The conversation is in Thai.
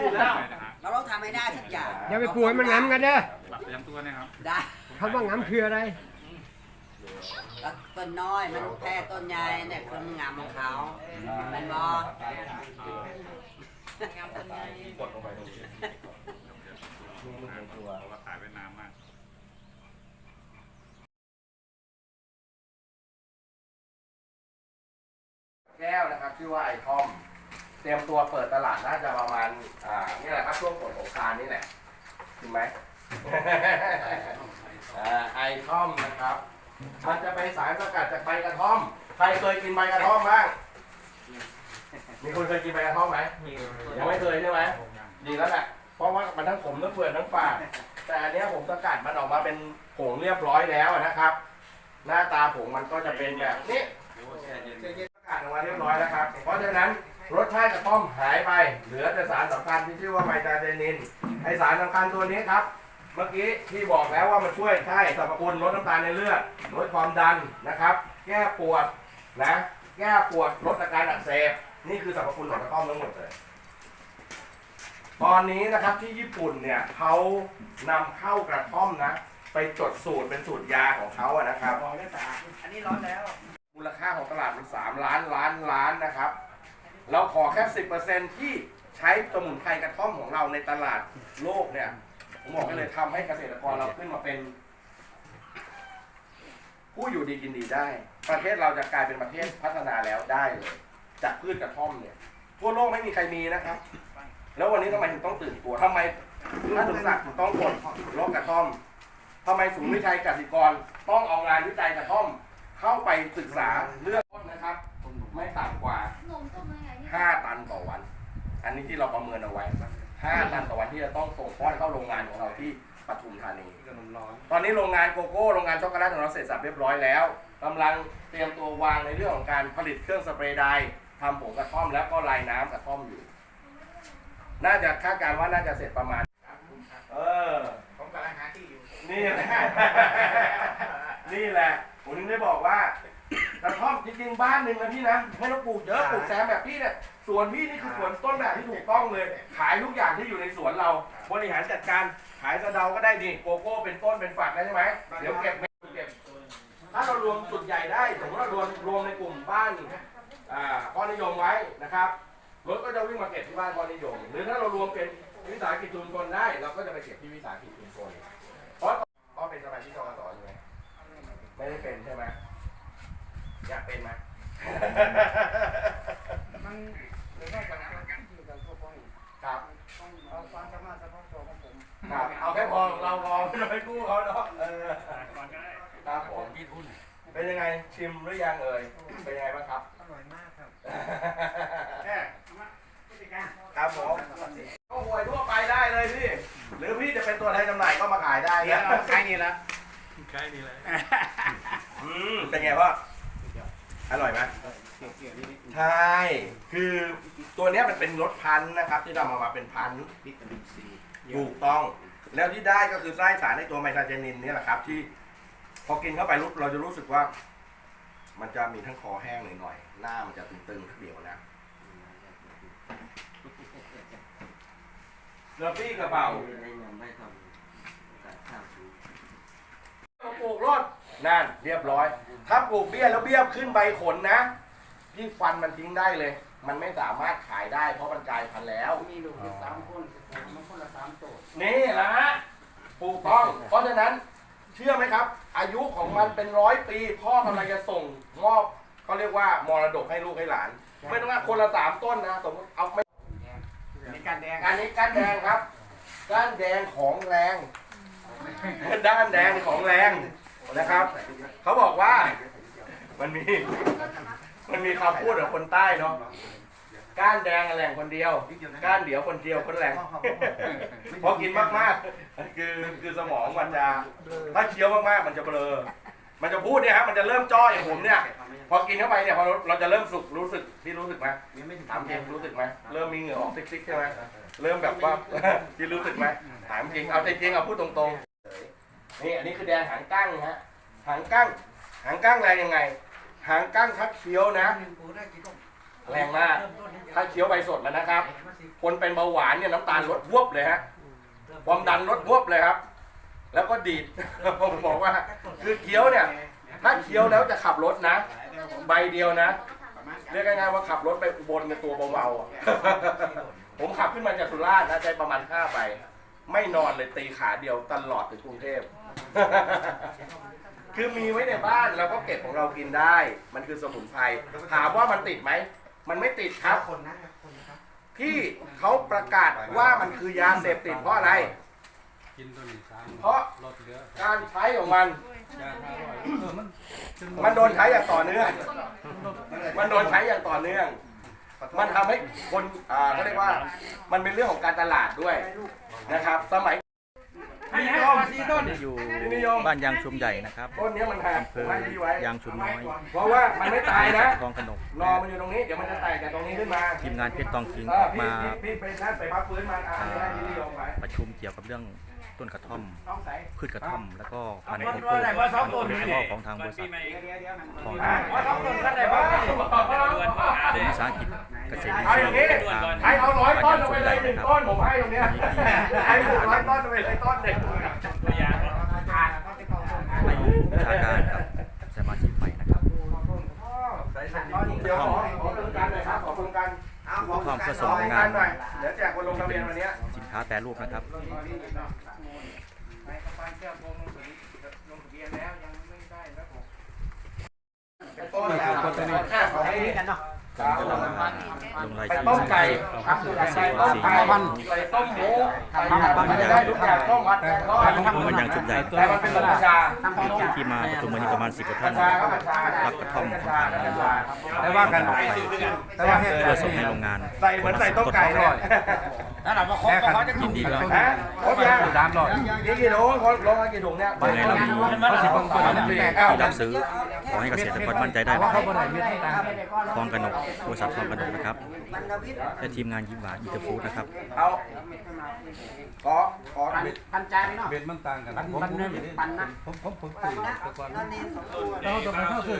อยู่แล้วเราต้องทำให้ได้ทุกอย่างอย่าไปปลูกให้มันงำกันเด้อหลับไปยังตัวเนี่ยครับได้คำว่างำคืออะไรแล้วต้นน้อยมันแพ้ต้นใหญ่เนี่ยคืองามของเขามันบอกดลงไปตรงนี้ตัวว่าขายเวียดนามมากแก้วนะครับชื่อว่าไอคอม เตรียมตัวเปิดตลาดน่าจะประมาณ อ่านี่แหละครับช่วงฝนสงกรารนี่แหละจริงไหมอ่าไอคอมนะครับ มันจะเป็นสารสกัดจากใบกระท่อม ใครเคยกินใบกระท่อมบ้าง มีคนเคยกินใบกระท่อมไหมยังไม่เคยใช่ไหมดีแล้วแหละเพราะว่ามันทั้งขมทั้งเปื่อยทั้งฝาดแต่อันเนี้ยผมสกัดมันออกมาเป็นผงเรียบร้อยแล้วนะครับ หน้าตาผงมันก็จะเป็นแบบนี้ ชาติกระท่อมหายไป เหลือแต่สารสำคัญที่ชื่อว่าไมตาเทนิน ไอสารสำคัญตัวนี้ครับ เมื่อกี้ที่บอกแล้วว่ามันช่วยใช่สรรพคุณลดน้ำตาลในเลือด ลดความดันนะครับ แก้ปวดนะ แก้ปวดลดอาการอักเสบ นี่คือสรรพคุณของกระท่อมทั้งหมดเลย ตอนนี้นะครับที่ญี่ปุ่นเนี่ยเขานำเข้ากระท่อมนะ ไปจดสูตรเป็นสูตรยาของเขาอะนะครับ อันนี้ร้อนแล้ว มูลค่าของตลาดมันสามล้านล้านล้านนะครับ เราขอแค่สิบเปอร์เซ็นที่ใช้สมุนไพรกระท่อมของเราในตลาดโลกเนี่ย ผมบอกไปเลยทำให้เกษตรกรเราขึ้นมาเป็น ผู้อยู่ดีกินดีได้ ประเทศเราจะกลายเป็นประเทศพัฒนาแล้วได้เลย จากพืชกระท่อมเนี่ย ทั่วโลกไม่มีใครมีนะครับ แล้ววันนี้ทำไมถึงต้องตื่นตัวทำไมท่านสมศักดิ์ถึงต้องกดโรคกระท่อมทำไมศูนย์วิจัยกสิกรต้องเอางานวิจัยกระท่อม เข้าไปศึกษาเรื่องต้นนะครับ ไม่ต่ำกว่า 5ตันต่อวัน อันนี้ที่เราประเมินเอาไว้5ตันต่อวันที่จะต้องส่งป้อนเข้าโรงงานของเราที่ปทุมธานีตอนนี้โรงงานโกโก้โรงงานช็อกโกแลตของเราเสร็จสับเรียบร้อยแล้วกำลังเตรียมตัววางในเรื่องของการผลิตเครื่องสเปรย์ไดร์ทำผงกระท่อมแล้วก็ลายน้ำกระท่อมอยู่ น่าจะคาดการณ์ว่าน่าจะเสร็จประมาณเออ ผมกำลังหาที่อยู่ นี่แหละ นี่แหละ ผมถึงได้บอกว่า กระท่อมจริงๆบ้านหนึ่งนะพี่นะไม่ต้องปลูกเยอะปลูกแซมแบบพี่เนี่ยสวนพี่นี่คือสวนต้นแบบที่ถูกต้องเลย ขายทุกอย่างที่อยู่ในสวนเรา บริหารจัดการขายสะเดาก็ได้ดิโกโก้เป็นต้นเป็นฝักได้ใช่ไหมเดี๋ยวเก็บเม็ดเก็บถ้าเรารวมจุดใหญ่ได้สมมติเรารวมรวมในกลุ่มบ้านอ่าก้อนนิยมไว้นะครับรถก็จะวิ่งมาเก็บที่บ้านก้อนนิยม หรือถ้าเรารวมเป็นวิสาหกิจชุมชนได้ เราก็จะไปเก็บที่วิสาหกิจชุมชนเพราะก็เป็นสมาชิกกสอยู่ไหมไม่ได้เป็นใช่ไหม อยากเป็นไหมมันหรือว่าจะทำที่กับพวกผมครับ ต้องเอาความสามารถเฉพาะตัวของผมครับ เอาแค่พอเราพอไม่ต้องไปกู้เขาเนาะเออครับผมเป็นยังไงชิมหรือยังเอ่ยเป็นยังไงบ้างครับอร่อยมากครับครับผมก็หวยทั่วไปได้เลยพี่หรือพี่จะเป็นตัวแทนจำหน่ายก็มาขายได้นะใกล้นี่ละใกล้ดีเลยอืมเป็นไงพ่อ อร่อยไหมใช่ คือตัวเนี้ยมันเป็นรสพันธุ์นะครับ ที่ทำออกมาเป็นพันธุ์วิตามินซีถูกต้อง แล้วที่ได้ก็คือไส้สารในตัวไมทาเจนินเนี่ยแหละครับ ที่พอกินเข้าไปรู้เราจะรู้สึกว่า มันจะมีทั้งคอแห้งหน่อยๆหน้ามันจะตึงๆเดียวนะแล้วพี่กระเป๋าเราปลูกรด นั่นเรียบร้อย ถ้าปลูกเบี้ยแล้วเบี้ยขึ้นใบขนนะพี่ฟันมันทิ้งได้เลย มันไม่สามารถขายได้เพราะมันกลายพันธุ์แล้ว มีลูกอยู่สามคนมันคนละสามตัวนี่แหละฮะปลูกต้อง เพราะฉะนั้นเชื่อไหมครับ อายุของมันเป็นร้อยปี พ่อกำลังจะส่งมอบเขาเรียกว่ามรดกให้ลูกให้หลาน ไม่ต้องว่าคนละสามต้นนะสมมติเอาไม่มีการแดงอันนี้ก้านแดงครับก้านแดงของแรง ด้านแดงของแรง นะครับ เขาบอกว่า มันมี มันมีคำพูดของคนใต้เนาะก้านแดงแรงคนเดียว ก้านเดียวคนเดียวคนแรงพอกินมากๆ คือคือสมองมันจะถ้าเคี้ยวมากๆ มันจะเบลอ มันจะพูดเนี่ยฮะมันจะเริ่มจ้ออย่างผมเนี่ย พอกินเข้าไปเนี่ยพอเราจะเริ่มสุกรู้สึกพี่รู้สึกไหมยังไม่ถึงถามจริงรู้สึกไหมเริ่มมีเหงื่อออกซิกๆใช่ไหมเริ่มแบบว่าที่รู้สึกไหมถามจริงเอาจริงๆเอาพูดตรงๆ นี่อันนี้คือแดงหางกั้งฮะหางกั้ง หางกั้งแรงยังไง หางกั้งทักเคี้ยวนะ แรงมากถ้าเคี้ยวใบสดมันนะครับ คนเป็นเบาหวานเนี่ยน้ำตาลลดวบเลยฮะความดันลดวบเลยครับ แล้วก็ดีดผมบอกว่า คือเคี้ยวเนี่ย ถ้าเคี้ยวแล้วจะขับรถนะ ใบเดียวนะเรียกง่ายๆว่าขับรถไปอุบลในตัวเบาๆผมขับขึ้นมาจากสุราษฎร์นะใจประมาณ5ใบ ไม่นอนเลยตีขาเดียวตลอดถึงกรุงเทพ คือมีไว้ในบ้านเราก็เก็บของเรากินได้ มันคือสมุนไพรถามว่ามันติดไหม มันไม่ติดครับ คนนะครับคนนะครับที่เขาประกาศว่ามันคือยาเสพติดเพราะอะไร กินตัวนี้สามเพราะรสเหลือการใช้ของมัน ยาห้าร้อยเออมันมันโดนใช้อย่างต่อเนื่อง มันโดนใช้อย่างต่อเนื่อง มันทำให้คนอ่าเขาเรียกว่า มันเป็นเรื่องของการตลาดด้วยนะครับ สมัยพี่นิยมอยู่พี่นิยมบ้านยางชุมใหญ่นะครับต้นเนี้ยมันแพงอำเภผมอให้พี่ไว้ยางชุมน้อย เพราะว่ามันไม่ตายนะคลองขนกรอมันอยู่ตรงนี้เดี๋ยวมันจะแตกจากตรงนี้ขึ้นมาทีมงานเพชรตองคิงเออพี่มาพี่พี่ไปนั่นไปพักฟื้นมาอ่าให้พี่นิยมไปประชุมเกี่ยวกับเรื่อง ต้นกระท่อมต้องใส่พืชกระท่อม แล้วก็พันธุ์เอาของไว้ไว้ไว้สองต้นพืชของทางบริษัทเดี๋ยวเดี๋ยวเดี๋ยวของอะว่าสองต้นกันได้บ้างกรมวิสาหกิจเกษตรอินเอาทอรีย่างย์นี้ทางให้เอาร้อยต้นเอาไปบ้านเลยยางชุมใหญ่หนึ่งต้นะนผมให้ตรงเนี้ยให้หนึ่งร้อยต้นเอาไปเลยต้นหนึ่งอ่านเขาจะเข้าต้นให้วิชาการกับสมาชิกใหม่นะครับเดี๋ยวขอขอโครงการหน่อยครับขอโครงการเอากระท่อมเพื่อส่ขงอโรโครงงงากานรหน่อยเดี๋ยวแจกคนลงทะเบียนวันเนี้ยสินค้าแปรรูปนะครับ ในกระเป๋าเสื้อผมลงทะเบียนแล้วยังไม่ได้ครับผมเป็นต้นแล้วขอให้กันเนาะไก่ต้มไก่ครับใส่ต้มไก่ใส่ต้มหมูใส่ผัดมันจะได้ทุกอย่างต้มผัดแกงทอดของบ้านยางชุมใหญ่แต่มันเป็นกัญชาที่มาประชุมวันนี้ประมาณ10กว่าท่านครับกระท่อมของทางกัญชาแต่ว่ากันแต่ว่าพื่อส่งให้โรงงานใส่เหมือนใส่ต้มไก่เลยแล้วเรามาคบเขาจะยินดีด้วยฮะครบยังสามร้อยนี่กี่ถุงคนลงมากี่ถุงเนี่ยยังไงเรามีเขาสิบคนคนสี่เอ้าที่รับซื้อขอให้เกษตรกรมั่นใจได้นะครับทองกนกบริษัททองกระหนกนะครับและทีมงานยิ้มหวานอีเตอร์ฟู้ดนะครับเอาขอขอพันใจเนาะเบ็ดมันต่างกันพันพันนะผมผมผมปันนะนั่นนี่เราจะไปเข้าซื้อ